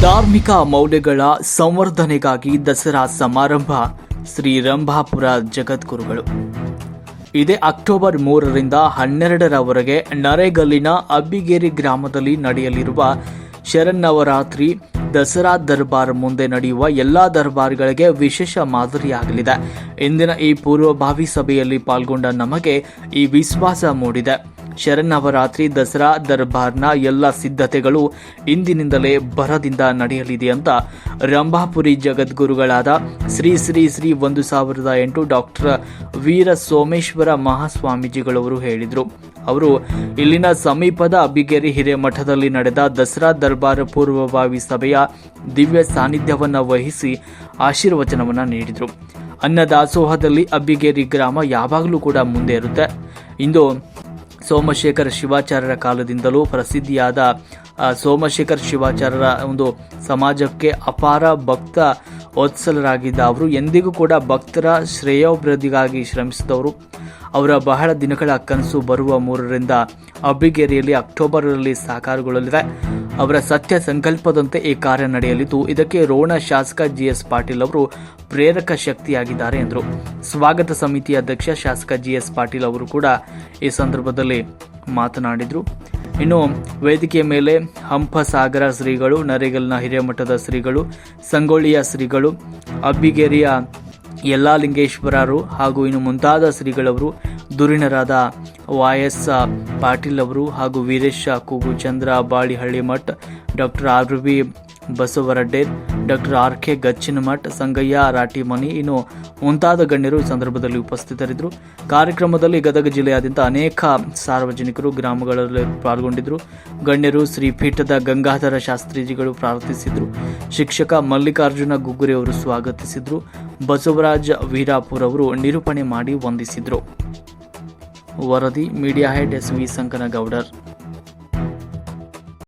ಧಾರ್ಮಿಕ ಮೌಲ್ಯಗಳ ಸಂವರ್ಧನೆಗಾಗಿ ದಸರಾ ಸಮಾರಂಭ ಶ್ರೀ ರಂಭಾಪುರ ಜಗದ್ಗುರುಗಳು. ಇದೇ ಅಕ್ಟೋಬರ್ ಮೂರರಿಂದ ಹನ್ನೆರಡರವರೆಗೆ ನರೇಗಲ್ಲಿನ ಅಬ್ಬಿಗೇರಿ ಗ್ರಾಮದಲ್ಲಿ ನಡೆಯಲಿರುವ ಶರನ್ನವರಾತ್ರಿ ದಸರಾ ದರ್ಬಾರ್ ಮುಂದೆ ನಡೆಯುವ ಎಲ್ಲಾ ದರ್ಬಾರ್ಗಳಿಗೆ ವಿಶೇಷ ಮಾದರಿಯಾಗಲಿದೆ. ಇಂದಿನ ಈ ಪೂರ್ವಭಾವಿ ಸಭೆಯಲ್ಲಿ ಪಾಲ್ಗೊಂಡ ನಮಗೆ ಈ ವಿಶ್ವಾಸ ಮೂಡಿದೆ. ಶರನ್ನವರಾತ್ರಿ ದಸರಾ, ದರ್ಬಾರ್ನ ಎಲ್ಲ ಸಿದ್ಧತೆಗಳು ಇಂದಿನಿಂದಲೇ ಭರದಿಂದ ನಡೆಯಲಿದೆ ಅಂತ ರಂಭಾಪುರಿ ಜಗದ್ಗುರುಗಳಾದ ಶ್ರೀ ಶ್ರೀ ಶ್ರೀ ಒಂದು ಸಾವಿರದ ಎಂಟು ಡಾಕ್ಟರ್ ವೀರ ಸೋಮೇಶ್ವರ ಮಹಾಸ್ವಾಮೀಜಿಗಳವರು ಹೇಳಿದರು. ಅವರು, ಇಲ್ಲಿನ ಸಮೀಪದ ಅಬ್ಬಿಗೇರಿ ಹಿರೇಮಠದಲ್ಲಿ ನಡೆದ ದಸರಾ ದರ್ಬಾರ್ ಪೂರ್ವಭಾವಿ ಸಭೆಯ ದಿವ್ಯ ಸಾನ್ನಿಧ್ಯವನ್ನು ವಹಿಸಿ ಆಶೀರ್ವಚನವನ್ನು ನೀಡಿದರು. ಅನ್ನದಾಸೋಹದಲ್ಲಿ ಅಬ್ಬಿಗೇರಿ ಗ್ರಾಮ ಯಾವಾಗಲೂ ಕೂಡ ಮುಂದೆ ಇರುತ್ತೆ. ಇಂದು ಸೋಮಶೇಖರ ಶಿವಾಚಾರ್ಯರ ಕಾಲದಿಂದಲೂ ಪ್ರಸಿದ್ಧಿಯಾದ ಸೋಮಶೇಖರ ಶಿವಾಚಾರ್ಯರ ಒಂದು ಸಮಾಜಕ್ಕೆ ಅಪಾರ ಭಕ್ತ ವತ್ಸಲರಾಗಿದ್ದ ಅವರು, ಎಂದಿಗೂ ಕೂಡ ಭಕ್ತರ ಶ್ರೇಯೋಭಿವೃದ್ಧಿಗಾಗಿ ಶ್ರಮಿಸಿದವರು. ಅವರ ಬಹಳ ದಿನಗಳ ಕನಸು ಬರುವ ಮೂರರಿಂದ ಅಬ್ಬಿಗೇರಿಯಲ್ಲಿ ಅಕ್ಟೋಬರ್ನಲ್ಲಿ ಸಾಕಾರಗೊಳ್ಳಲಿದೆ. ಅವರ ಸತ್ಯ ಸಂಕಲ್ಪದಂತೆ ಈ ಕಾರ್ಯ ನಡೆಯಲಿದ್ದು, ಇದಕ್ಕೆ ರೋಣ ಶಾಸಕ ಜಿಎಸ್ ಪಾಟೀಲ್ ಅವರು ಪ್ರೇರಕ ಶಕ್ತಿಯಾಗಿದ್ದಾರೆ ಎಂದರು. ಸ್ವಾಗತ ಸಮಿತಿ ಅಧ್ಯಕ್ಷ ಶಾಸಕ ಜಿಎಸ್ ಪಾಟೀಲ್ ಅವರು ಕೂಡ ಈ ಸಂದರ್ಭದಲ್ಲಿ ಮಾತನಾಡಿದರು. ಇನ್ನು ವೇದಿಕೆಯ ಮೇಲೆ ಹಂಪಸಾಗರ ಶ್ರೀಗಳು, ನರೇಗಲ್ನ ಹಿರೇಮಠದ ಶ್ರೀಗಳು, ಸಂಗೊಳ್ಳಿಯ ಶ್ರೀಗಳು, ಅಬ್ಬಿಗೇರಿಯ ಯಲ್ಲಾಲಿಂಗೇಶ್ವರರು ಹಾಗೂ ಇನ್ನು ಮುಂತಾದ ಶ್ರೀಗಳವರು ಧುರೀಣರಾದ ಎಸ್ ಪಾಟೀಲ್ ಅವರು ಹಾಗೂ Veeresh Kuguchandra Balihalli Math, doctor R B Basavaradde, doctor R K Gachchinamath, Sangayya Ratimani ಇನ್ನು ಮುಂತಾದ ಗಣ್ಯರು ಈ ಸಂದರ್ಭದಲ್ಲಿ ಉಪಸ್ಥಿತರಿದ್ದರು. ಕಾರ್ಯಕ್ರಮದಲ್ಲಿ ಗದಗ ಜಿಲ್ಲೆಯಾದ್ಯಂತ ಅನೇಕ ಸಾರ್ವಜನಿಕರು ಗ್ರಾಮಗಳಲ್ಲಿ ಪಾಲ್ಗೊಂಡಿದ್ದರು. ಗಣ್ಯರು ಶ್ರೀ ಪೀಠದ ಗಂಗಾಧರ ಶಾಸ್ತ್ರೀಜಿಗಳು ಪ್ರಾರ್ಥಿಸಿದರು. ಶಿಕ್ಷಕ ಮಲ್ಲಿಕಾರ್ಜುನ ಗುಗ್ಗುರಿ ಅವರು ಸ್ವಾಗತಿಸಿದರು. ಬಸವರಾಜ್ ವೀರಾಪುರ್ ಅವರು ನಿರೂಪಣೆ ಮಾಡಿ ವಂದಿಸಿದರು. Varadi media head S V Sankanagoudar